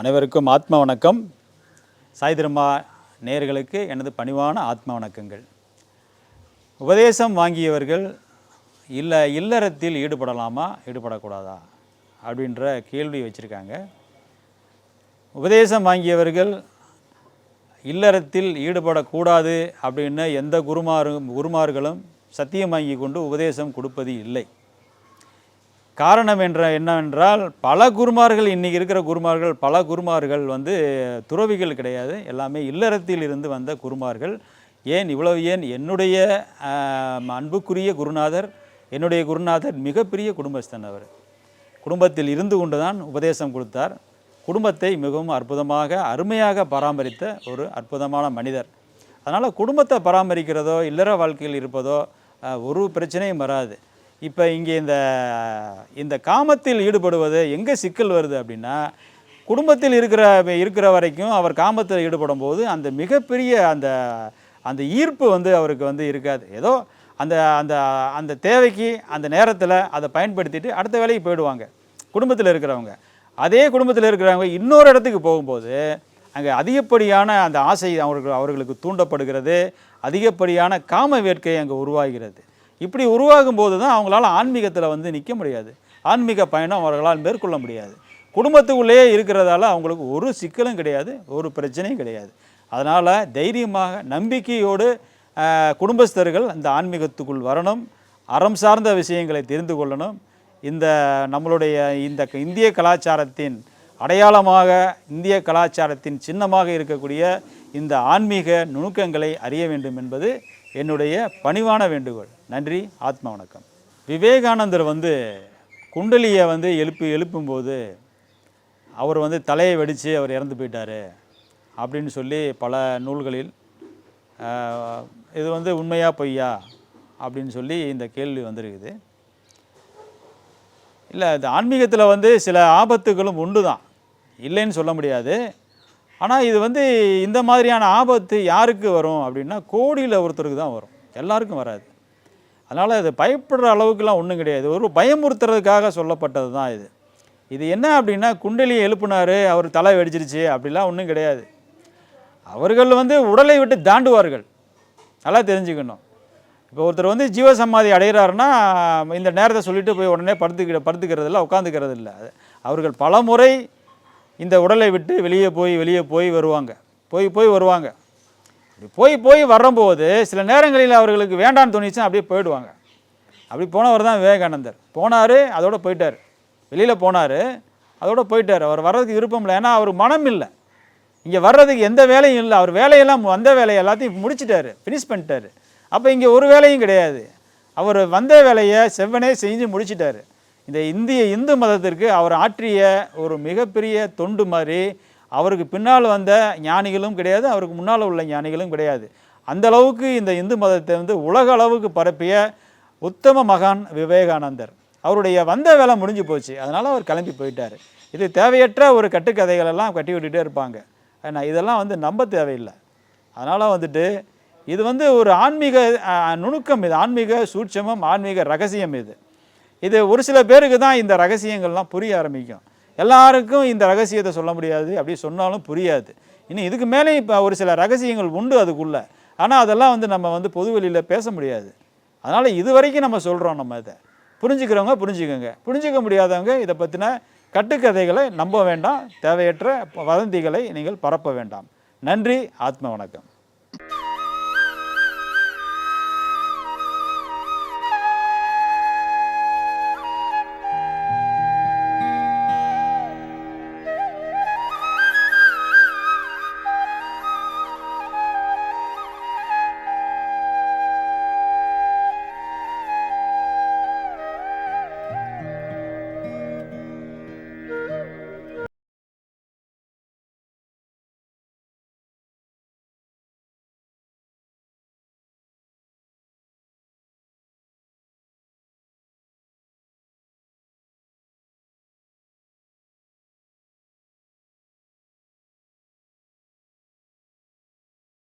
அனைவருக்கும் ஆத்ம வணக்கம். சாய் திருமா நேயர்களுக்கு எனது பணிவான ஆத்ம வணக்கங்கள். உபதேசம் வாங்கியவர்கள் இல்லை இல்லறத்தில் ஈடுபடலாமா ஈடுபடக்கூடாதா அப்படின்ற கேள்வி வச்சுருக்காங்க. உபதேசம் வாங்கியவர்கள் இல்லறத்தில் ஈடுபடக்கூடாது அப்படின்னு எந்த குருமாரும் குருமார்களும் சத்தியம் வாங்கி கொண்டு உபதேசம் கொடுப்பது இல்லை. காரணம் என்ற என்னவென்றால் பல குருமார்கள் இன்றைக்கி இருக்கிற குருமார்கள் பல குருமார்கள் வந்து துறவிகள் கிடையாது. எல்லாமே இல்லறத்தில் இருந்து வந்த குருமார்கள். ஏன் இவ்வளவு? ஏன்? என்னுடைய அன்புக்குரிய குருநாதர் என்னுடைய குருநாதர் மிகப்பெரிய குடும்பஸ்தன் அவர். குடும்பத்தில் இருந்து கொண்டு தான் உபதேசம் கொடுத்தார். குடும்பத்தை மிகவும் அற்புதமாக அருமையாக பராமரித்த ஒரு அற்புதமான மனிதர். அதனால் குடும்பத்தை பராமரிக்கிறதோ இல்லற வாழ்க்கையில் இருப்பதோ ஒரு பிரச்சனையும் வராது. இப்போ இங்கே இந்த இந்த காமத்தில் ஈடுபடுவது எங்கே சிக்கல் வருது அப்படின்னா குடும்பத்தில் இருக்கிற இருக்கிற வரைக்கும் அவர் காமத்தில் ஈடுபடும் போது அந்த மிகப்பெரிய அந்த அந்த ஈர்ப்பு வந்து அவருக்கு வந்து இருக்காது. ஏதோ அந்த அந்த அந்த தேவைக்கு அந்த நேரத்தில் அதை பயன்படுத்திட்டு அடுத்த வேலைக்கு போயிடுவாங்க குடும்பத்தில் இருக்கிறவங்க. அதே குடும்பத்தில் இருக்கிறவங்க இன்னொரு இடத்துக்கு போகும்போது அங்கே அதிகப்படியான அந்த ஆசை அவர்கள் அவர்களுக்கு தூண்டப்படுகிறது அதிகப்படியான காம வேட்கை அங்கே உருவாகிறது. இப்படி உருவாகும் போது தான் அவங்களால ஆன்மீகத்தில் வந்து நிற்க முடியாது. ஆன்மீக பயணம் அவர்களால் மேற்கொள்ள முடியாது. குடும்பத்துக்குள்ளேயே இருக்கிறதால அவங்களுக்கு ஒரு சிக்கலும் கிடையாது ஒரு பிரச்சனையும் கிடையாது. அதனால் தைரியமாக நம்பிக்கையோடு குடும்பஸ்தர்கள் அந்த ஆன்மீகத்துக்குள் வரணும். அறம் சார்ந்த விஷயங்களை தெரிந்து கொள்ளணும். இந்த நம்மளுடைய இந்த க- இந்திய கலாச்சாரத்தின் அடையாளமாக இந்திய கலாச்சாரத்தின் சின்னமாக இருக்கக்கூடிய இந்த ஆன்மீக நுணுக்கங்களை அறிய வேண்டும் என்பது என்னுடைய பணிவான வேண்டுகோள். நன்றி ஆத்ம வணக்கம். விவேகானந்தர் வந்து குண்டலியை வந்து எழுப்பி எழுப்பும்போது அவர் வந்து தலையை வெடித்து அவர் இறந்து போயிட்டார் அப்படின்னு சொல்லி பல நூல்களில் இது வந்து உண்மையா பொய்யா அப்படின்னு சொல்லி இந்த கேள்வி வந்திருக்குது. இல்லை இந்த ஆன்மீகத்தில் வந்து சில ஆபத்துகளும் உண்டு தான். இல்லைன்னு சொல்ல முடியாது. ஆனால் இது வந்து இந்த மாதிரியான ஆபத்து யாருக்கு வரும் அப்படின்னா கோடியில் ஒருத்தருக்கு தான் வரும். எல்லாருக்கும் வராது. அதனால் அது பயப்படுற அளவுக்குலாம் ஒன்றும் கிடையாது. ஒரு பயமுறுத்துறதுக்காக சொல்லப்பட்டது தான் இது. இது என்ன அப்படின்னா குண்டலியை எழுப்புனாரு அவர் தலை வெடிச்சிருச்சு அப்படிலாம் ஒன்றும் கிடையாது. அவர்கள் வந்து உடலை விட்டு தாண்டுவார்கள். நல்லா தெரிஞ்சுக்கணும். இப்போ ஒருத்தர் வந்து ஜீவசமாதி அடைகிறாருன்னா இந்த நேரத்தை சொல்லிட்டு போய் உடனே படுத்துக்கிற படுத்துக்கிறது இல்லை உட்காந்துக்கிறது இல்லை அது அவர்கள் பல முறை இந்த உடலை விட்டு வெளியே போய் வெளியே போய் வருவாங்க. போய் போய் வருவாங்க. இப்படி போய் போய் வரும்போது சில நேரங்களில் அவர்களுக்கு வேண்டான்னு தோணிச்சுன்னா அப்படியே போயிடுவாங்க. அப்படி போனவர் தான் விவேகானந்தர். போனார் அதோட போயிட்டார். வெளியில் போனார் அதோட போயிட்டார். அவர் வர்றதுக்கு விருப்பம் இல்லை. ஏன்னா அவர் மனம் இல்லை. இங்கே வர்றதுக்கு எந்த வேலையும் இல்லை. அவர் வேலையெல்லாம் வந்த வேலையை எல்லாத்தையும் முடிச்சிட்டாரு. ஃபினிஷ் பண்ணிட்டாரு. அப்போ இங்கே ஒரு வேலையும் கிடையாது. அவர் வந்த வேலையை செவ்வனே செஞ்சு முடிச்சிட்டாரு. இந்த இந்திய இந்து மதத்திற்கு அவர் ஆற்றிய ஒரு மிகப்பெரிய தொண்டு மாதிரி அவருக்கு பின்னால் வந்த ஞானிகளும் கிடையாது அவருக்கு முன்னால் உள்ள ஞானிகளும் கிடையாது. அந்த அளவுக்கு இந்த இந்து மதத்தை வந்து உலக அளவுக்கு பரப்பிய உத்தம மகான் விவேகானந்தர். அவருடைய வந்த வேலை முடிஞ்சு போச்சு. அதனால் அவர் கிளம்பி போயிட்டார். இது தேவையற்ற ஒரு கட்டுக்கதைகளெல்லாம் கட்டி விட்டுட்டே இருப்பாங்க. ஏன்னா இதெல்லாம் வந்து நம்ப தேவையில்லை. அதனால் வந்துட்டு இது வந்து ஒரு ஆன்மீக நுணுக்கம் இது. ஆன்மீக சூட்சமம் ஆன்மீக ரகசியம் இது. இது ஒரு சில பேருக்கு தான் இந்த ரகசியங்கள்லாம் புரிய ஆரம்பிக்கும். எல்லாருக்கும் இந்த ரகசியத்தை சொல்ல முடியாது. அப்படி சொன்னாலும் புரியாது. இன்னும் இதுக்கு மேலே இப்போ ஒரு சில ரகசியங்கள் உண்டு அதுக்குள்ளே. ஆனால் அதெல்லாம் வந்து நம்ம வந்து பொது வெளியில் பேச முடியாது. அதனால் இது வரைக்கும் நம்ம சொல்கிறோம் நம்ம இதை. புரிஞ்சுக்கிறவங்க புரிஞ்சுக்கோங்க. புரிஞ்சுக்க முடியாதவங்க இதை பற்றின கட்டுக்கதைகளை நம்ப வேண்டாம். தேவையற்ற வதந்திகளை நீங்கள் பரப்ப வேண்டாம். நன்றி. ஆத்ம வணக்கம்.